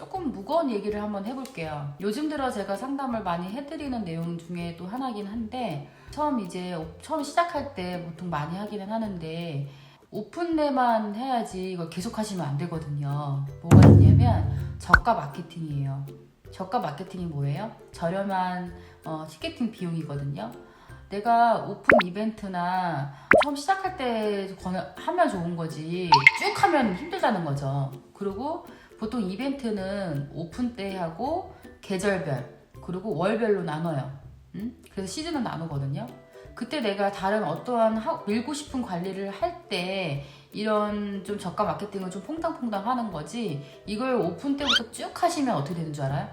조금 무거운 얘기를 한번 해볼게요. 요즘 들어 제가 상담을 많이 해드리는 내용 중에 또 하나긴 한데 처음 이제 오- 처음 시작할 때 보통 많이 하기는 하는데 오픈내만 해야지 이걸 계속 하시면 안 되거든요. 뭐가 있냐면 저가 마케팅이에요. 저가 마케팅이 뭐예요? 저렴한 어, 티켓팅 비용이거든요. 내가 오픈 이벤트나 처음 시작할 때 건- 하면 좋은 거지 쭉 하면 힘들다는 거죠. 그리고 보통 이벤트는 오픈 때 하고 계절별 그리고 월별로 나눠요. 음? 그래서 시즌은 나누거든요. 그때 내가 다른 어떠한 하- 밀고 싶은 관리를 할 때 이런 좀 저가 마케팅을 좀 퐁당퐁당 하는 거지 이걸 오픈 때부터 쭉 하시면 어떻게 되는 줄 알아요?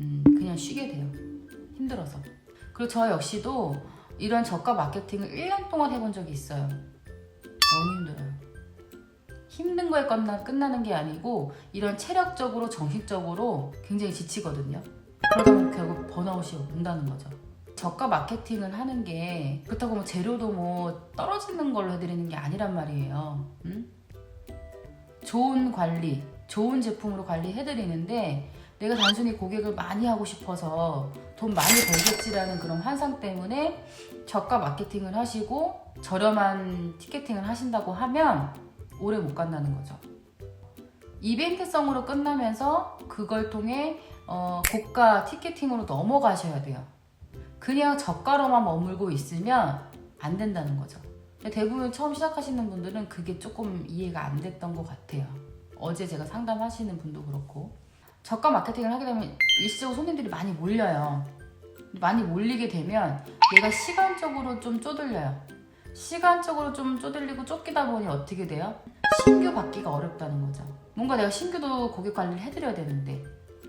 음, 그냥 쉬게 돼요. 힘들어서. 그리고 저 역시도 이런 저가 마케팅을 1년 동안 해본 적이 있어요. 너무 힘들어요. 힘든 거에 끝나, 끝나는 게 아니고 이런 체력적으로 정신적으로 굉장히 지치거든요. 그러다 보면 결국 번아웃이 온다는 거죠. 저가 마케팅을 하는 게 그렇다고 뭐 재료도 뭐 떨어지는 걸로 해드리는 게 아니란 말이에요. 음? 좋은 관리, 좋은 제품으로 관리해드리는데 내가 단순히 고객을 많이 하고 싶어서 돈 많이 벌겠지라는 그런 환상 때문에 저가 마케팅을 하시고 저렴한 티켓팅을 하신다고 하면 오래 못 간다는 거죠. 이벤트성으로 끝나면서 그걸 통해 어, 고가 티켓팅으로 넘어가셔야 돼요. 그냥 저가로만 머물고 있으면 안 된다는 거죠. 대부분 처음 시작하시는 분들은 그게 조금 이해가 안 됐던 것 같아요. 어제 제가 상담하시는 분도 그렇고 저가 마케팅을 하게 되면 일시적으로 손님들이 많이 몰려요. 많이 몰리게 되면 내가 시간적으로 좀 쪼들려요. 시간적으로 좀 쪼들리고 쫓기다 보니 어떻게 돼요? 신규 받기가 어렵다는 거죠. 뭔가 내가 신규도 고객 관리를 해드려야 되는데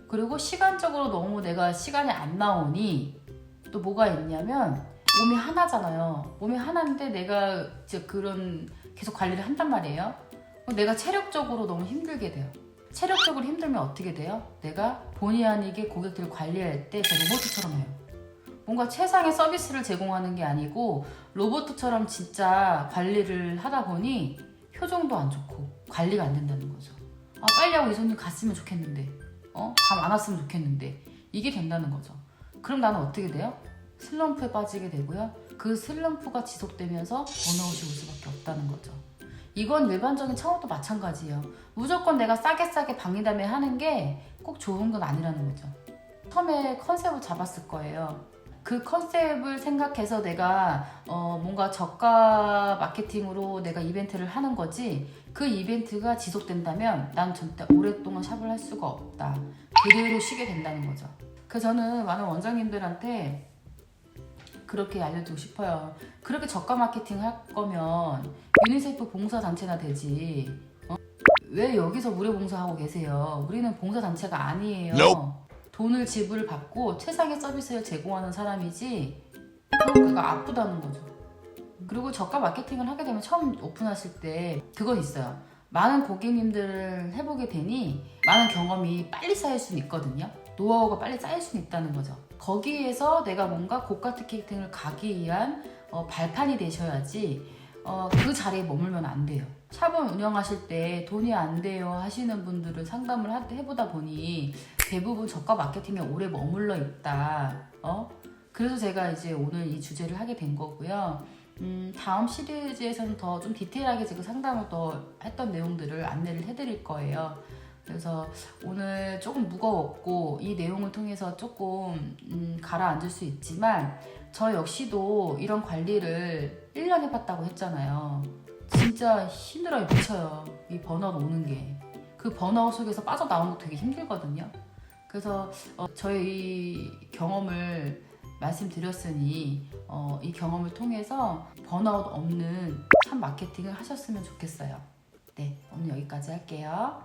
그리고 시간적으로 너무 내가 시간이 안 나오니 또 뭐가 있냐면 몸이 하나잖아요. 몸이 하나인데 내가 이제 그런 계속 관리를 한단 말이에요. 내가 체력적으로 너무 힘들게 돼요. 체력적으로 힘들면 어떻게 돼요? 내가 본의 아니게 고객들을 관리할 때저 로봇처럼 해요. 뭔가 최상의 서비스를 제공하는 게 아니고 로봇처럼 진짜 관리를 하다 보니 표정도 안 좋고 관리가 안 된다는 거죠. 아, 빨리 하고 이 손님 갔으면 좋겠는데, 어? 다 많았으면 좋겠는데 이게 된다는 거죠. 그럼 나는 어떻게 돼요? 슬럼프에 빠지게 되고요. 그 슬럼프가 지속되면서 번아웃이 올 수밖에 없다는 거죠. 이건 일반적인 창업도 마찬가지예요. 무조건 내가 싸게 싸게 박리담회 하는 게 꼭 좋은 건 아니라는 거죠. 처음에 컨셉을 잡았을 거예요. 그 컨셉을 생각해서 내가 어, 뭔가 저가 마케팅으로 내가 이벤트를 하는 거지 그 이벤트가 지속된다면 난 절대 오랫동안 샵을 할 수가 없다. 그대로 쉬게 된다는 거죠. 그래서 저는 많은 원장님들한테 그렇게 알려주고 싶어요. 그렇게 저가 마케팅 할 거면 유니세프 봉사단체나 되지. 어? 왜 여기서 무료 봉사하고 계세요? 우리는 봉사단체가 아니에요. 돈을 지불 받고 최상의 서비스를 제공하는 사람이지 그러니까 아프다는 거죠. 그리고 저가 마케팅을 하게 되면 처음 오픈하실 때 그건 있어요. 많은 고객님들을 해보게 되니 많은 경험이 빨리 쌓일 수는 있거든요. 노하우가 빨리 쌓일 수는 있다는 거죠. 거기에서 내가 뭔가 고가 티켓팅을 가기 위한 어, 발판이 되셔야지 어, 그 자리에 머물면 안 돼요. 샵을 운영하실 때 돈이 안 돼요 하시는 분들을 상담을 하- 해보다 보니 대부분 저가 마케팅에 오래 머물러 있다. 어? 그래서 제가 이제 오늘 이 주제를 하게 된 거고요. 음, 다음 시리즈에서는 더 좀 디테일하게 제가 상담을 더 했던 내용들을 안내를 해드릴 거예요. 그래서 오늘 조금 무거웠고 이 내용을 통해서 조금 음, 가라앉을 수 있지만 저 역시도 이런 관리를 1년 해봤다고 했잖아요. 진짜 힘들어요, 미쳐요. 이 번아웃 오는 게. 그 번아웃 속에서 빠져나오는 거 되게 힘들거든요. 그래서 어, 저의 이 경험을 말씀드렸으니 어, 이 경험을 통해서 번아웃 없는 참 마케팅을 하셨으면 좋겠어요. 네, 오늘 여기까지 할게요.